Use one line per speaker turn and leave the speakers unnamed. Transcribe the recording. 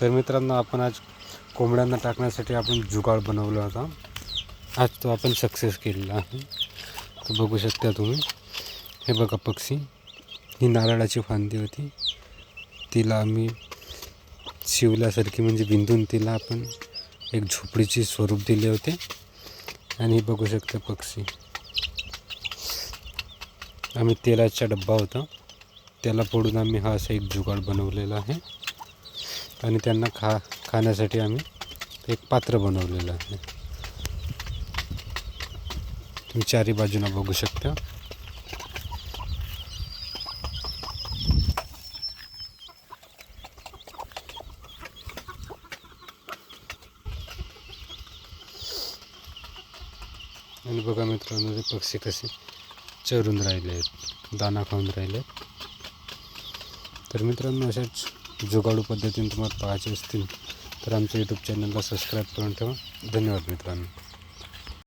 तर मित्रांनो आपण आज कोंबड्यांना टाकण्यासाठी आपण जुगाड बनवला होता. आज तो आपण सक्सेस केलेला आहे. तर बघू शकता तुम्ही. हे बघा पक्षी. ही नारळाची फांदी होती. तिला आम्ही शिवल्यासारखी म्हणजे बिंदून तिला आपण एक झोपडीचे स्वरूप दिले होते. आणि हे बघू शकता पक्षी. आम्ही तेलाचा डब्बा होता. त्याला फोडून आम्ही हा असा एक जुगाड बनवलेला आहे. आणि त्यांना खा खाण्यासाठी आम्ही एक पात्र बनवलेलं आहे. तुम्ही चारी बाजूला बघू शकता. आणि बघा मित्रांनो ते पक्षी कसे चरून राहिले आहेत दाना खाऊन राहिले आहेत. तर मित्रांनो अशाच जुगाडू पद्धतीने तुम्हाला पाहायचे असतील तर आमच्या यूट्यूब चॅनलला सबस्क्राईब करून ठेवा. धन्यवाद मित्रांनो.